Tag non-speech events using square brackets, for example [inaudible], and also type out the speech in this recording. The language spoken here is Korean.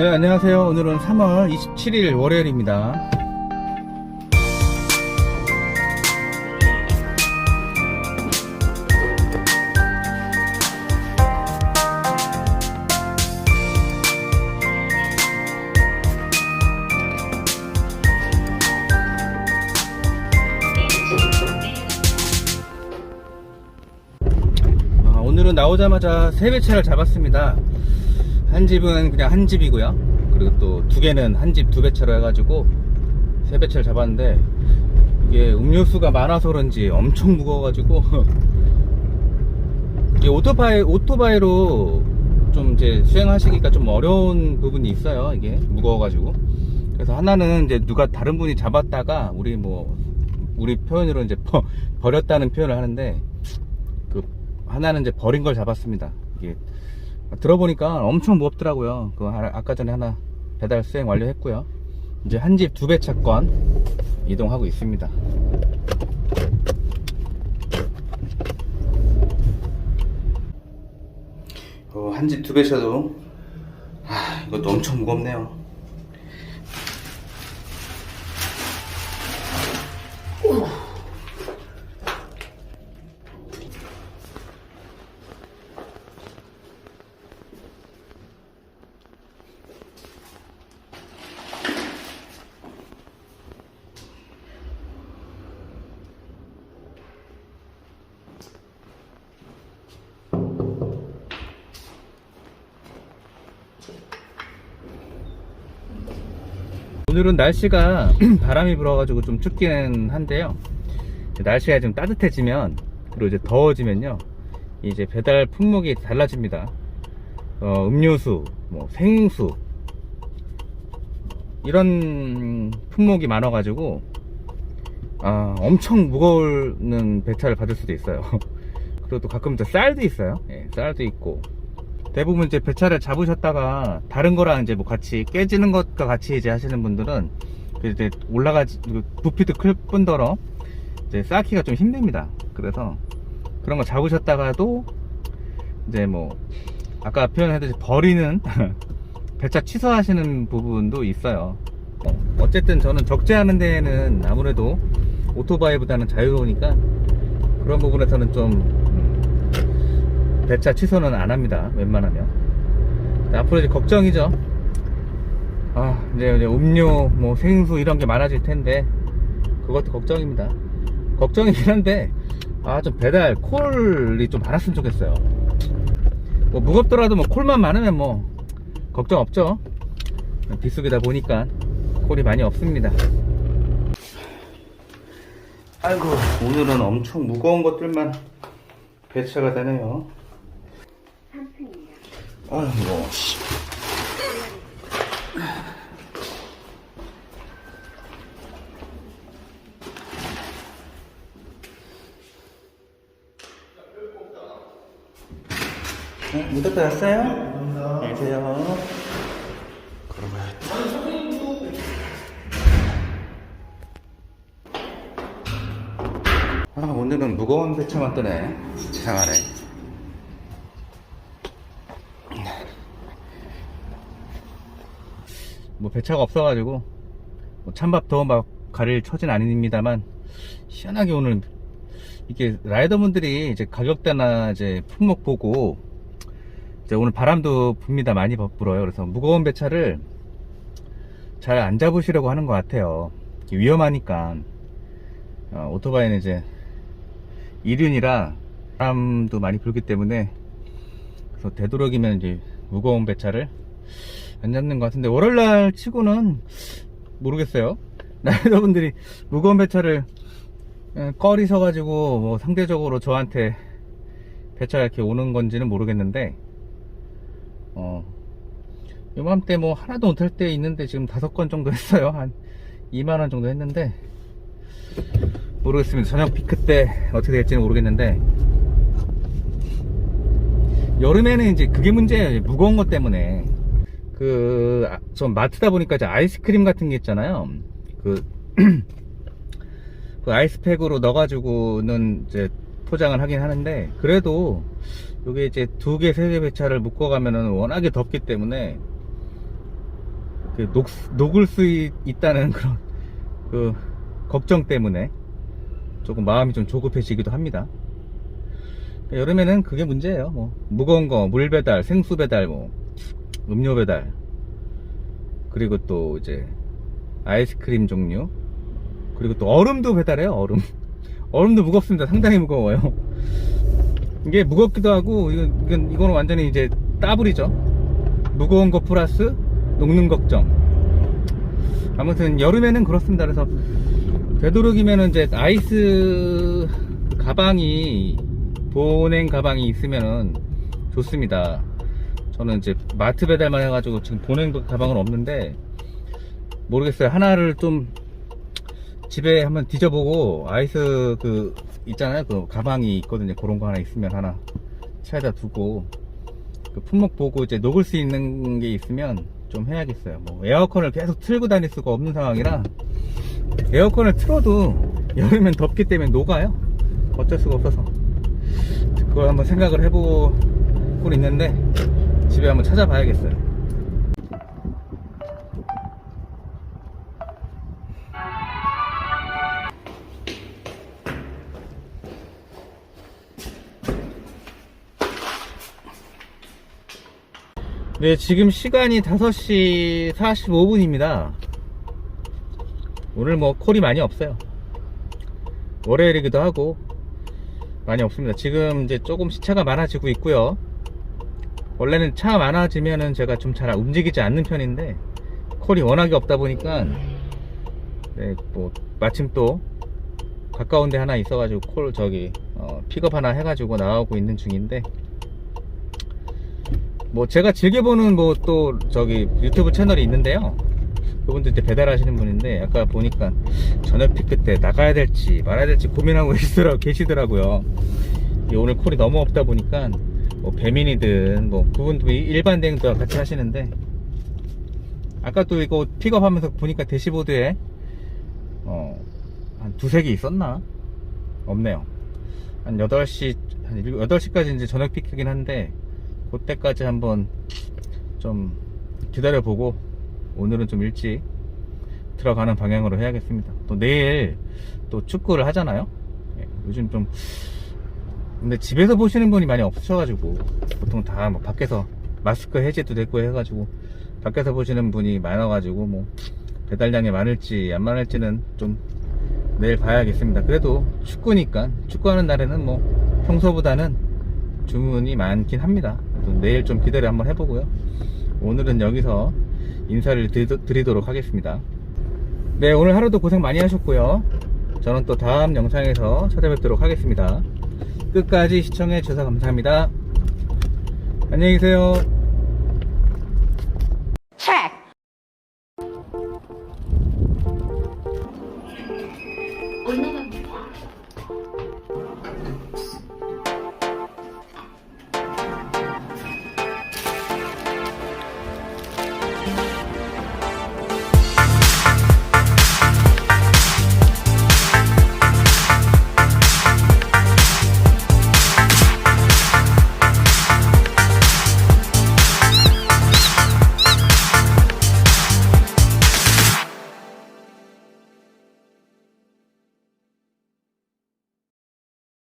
네, 안녕하세요. 오늘은 3월 27일 월요일입니다. 아, 오늘은 나오자마자 세 배 차를 잡았습니다. 한 집은 그냥 한 집이고요. 그리고 또 두 개는 한 집 두 배차로 해가지고 세 배차를 잡았는데 이게 음료수가 많아서 그런지 엄청 무거워가지고 [laughs] 이게 오토바이 오토바이로 좀 이제 수행하시기가 좀 어려운 부분이 있어요. 이게 무거워가지고 그래서 하나는 이제 누가 다른 분이 잡았다가 우리 뭐 우리 표현으로 이제 버, [laughs] 버렸다는 표현을 하는데 그 하나는 이제 버린 걸 잡았습니다. 이게 들어보니까 엄청 무겁더라고요. 그 아- 아까 전에 하나 배달 수행 완료했고요. 이제 한 집 두 배 차권 이동하고 있습니다. 어, 한 집 두 배 차도 아, 이것도 엄청 무겁네요. 오늘은 날씨가 [clears throat] 바람이 불어가지고 좀 춥기는 한데요. 날씨가 좀 따뜻해지면 그리고 이제 더워지면요. 이제 배달 품목이 달라집니다. 어, 음료수, 뭐 생수 이런 품목이 많아가지고 아, 엄청 무거운 배차를 받을 수도 있어요. [laughs] 그리고 또 가끔 또 쌀도 있어요. 예, 쌀도 있고 대부분 이제 배차를 잡으셨다가 다른 거랑 이제 뭐 같이 깨지는 것과 같이 이제 하시는 분들은 그 이제 올라가지 그 부피도 클 뿐더러 이제 쌓기가 좀 힘듭니다. 그래서 그런 거 잡으셨다가도 이제 뭐 아까 표현했듯이 버리는 [laughs] 배차 취소하시는 부분도 있어요. 어, 어쨌든 저는 적재하는 데에는 아무래도 오토바이보다는 자유로우니까 그런 부분에서는 좀 음, 배차 취소는 안 합니다. 웬만하면. 근데 앞으로 이제 걱정이죠. 아, 이제, 이제 음료, 뭐 생수 이런 게 많아질 텐데 그것도 걱정입니다. 걱정이긴 한데 아, 좀 배달 콜이 좀 많았으면 좋겠어요. 뭐 무겁더라도 뭐 콜만 많으면 뭐 걱정 없죠. 빗속이다 보니까 콜이 많이 없습니다. 아이고, 오늘은 엄청 무거운 것들만 배차가 되네요. 아이고, 씨. 네, 무덕 받았어요? 안녕하세요. 아, 오늘은 무거운 배차만 뜨네. 세상하네. 뭐 배차가 없어가지고 뭐 찬밥 더운밥 가릴 처진 아닙니다만 희한하게 오늘 이게 라이더분들이 이제 가격대나 이제 품목 보고 이제 오늘 바람도 붑니다. 많이 불어요. 그래서 무거운 배차를 잘 안 잡으시려고 하는 것 같아요. 위험하니까. 어, 오토바이는 이제 이륜이라 바람도 많이 불기 때문에 그래서 되도록이면 이제 무거운 배차를 안 잡는 것 같은데 월요일날 치고는 모르겠어요. [laughs] 라이더분들이 무거운 배차를 에, 꺼리셔가지고 뭐 상대적으로 저한테 배차가 이렇게 오는 건지는 모르겠는데 어 요맘때 뭐 하나도 못할 때 있는데 지금 다섯 건 정도 했어요. 한 2만원 정도 했는데 모르겠습니다. 저녁 피크 때 어떻게 될지는 모르겠는데 여름에는 이제 그게 문제예요. 무거운 것 때문에 그 좀 마트다 보니까 이제 아이스크림 같은 게 있잖아요 그 [clears throat] 그 아이스팩으로 넣어가지고는 이제 포장을 하긴 하는데 그래도 요게 이제 두 개, 세 개 배차를 묶어가면은 워낙에 덥기 때문에 그 녹, 녹을 수 있- 있다는 [laughs] 그런 그 걱정 때문에 조금 마음이 좀 조급해지기도 합니다. 여름에는 그게 문제예요. 뭐 무거운 거, 물 배달, 생수 배달, 뭐 음료 배달, 그리고 또 이제 아이스크림 종류, 그리고 또 얼음도 배달해요. 얼음. [laughs] 얼음도 무겁습니다. 상당히 무거워요. 이게 무겁기도 하고 이건, 이건 이거는 완전히 이제 따블이죠. 무거운 거 플러스 녹는 걱정. 아무튼 여름에는 그렇습니다. 그래서 되도록이면은 이제 아이스 가방이 보냉 가방이 있으면은 좋습니다. 저는 이제 마트 배달만 해가지고 지금 보냉 가방은 없는데 모르겠어요. 하나를 좀 집에 한번 뒤져보고 아이스 그 있잖아요. 그 가방이 있거든요. 그런 거 하나 있으면 하나 차에다 두고 그 품목 보고 이제 녹을 수 있는 게 있으면 좀 해야겠어요. 뭐 에어컨을 계속 틀고 다닐 수가 없는 상황이라 에어컨을 틀어도 여름엔 덥기 때문에 녹아요. 어쩔 수가 없어서 그걸 한번 생각을 해보고 있는데 집에 한번 찾아봐야겠어요. 네, 지금 시간이 5시 45분입니다. 오늘 뭐 콜이 많이 없어요. 월요일이기도 하고 많이 없습니다. 지금 이제 조금 시차가 많아지고 있고요. 원래는 차 많아지면은 제가 좀 잘 움직이지 않는 편인데 콜이 워낙에 없다 보니까 네, 뭐 마침 또 가까운 데 하나 있어가지고 콜 저기 어, 픽업 하나 해가지고 나오고 있는 중인데 뭐 제가 즐겨보는 뭐 또 저기 유튜브 채널이 있는데요. 그분도 이제 배달하시는 분인데 아까 보니까 저녁 피크 때 나가야 될지 말아야 될지 고민하고 [laughs] 계시더라, 계시더라고요. 이 오늘 콜이 너무 없다 보니까 뭐 배민이든 뭐 그분도 일반 대행도 같이 하시는데 아까 또 이거 픽업하면서 보니까 대시보드에 어 한 두세 개 있었나? 없네요. 한 8시 한 8시까지 이제 저녁 피크긴 한데 그때까지 한번 좀 기다려 보고 오늘은 좀 일찍 들어가는 방향으로 해야겠습니다. 또 내일 또 축구를 하잖아요. 예, 요즘 좀 근데 집에서 보시는 분이 많이 없으셔가지고 보통 다 뭐 밖에서 마스크 해제도 됐고 해가지고 밖에서 보시는 분이 많아가지고 뭐 배달량이 많을지 안 많을지는 좀 내일 봐야겠습니다. 그래도 축구니까 축구하는 날에는 뭐 평소보다는 주문이 많긴 합니다. 또 내일 좀 기다려 한번 해보고요. 오늘은 여기서 인사를 드리- 드리도록 하겠습니다. 네, 오늘 하루도 고생 많이 하셨고요. 저는 또 다음 영상에서 찾아뵙도록 하겠습니다. 끝까지 시청해 주셔서 감사합니다. 안녕히 계세요.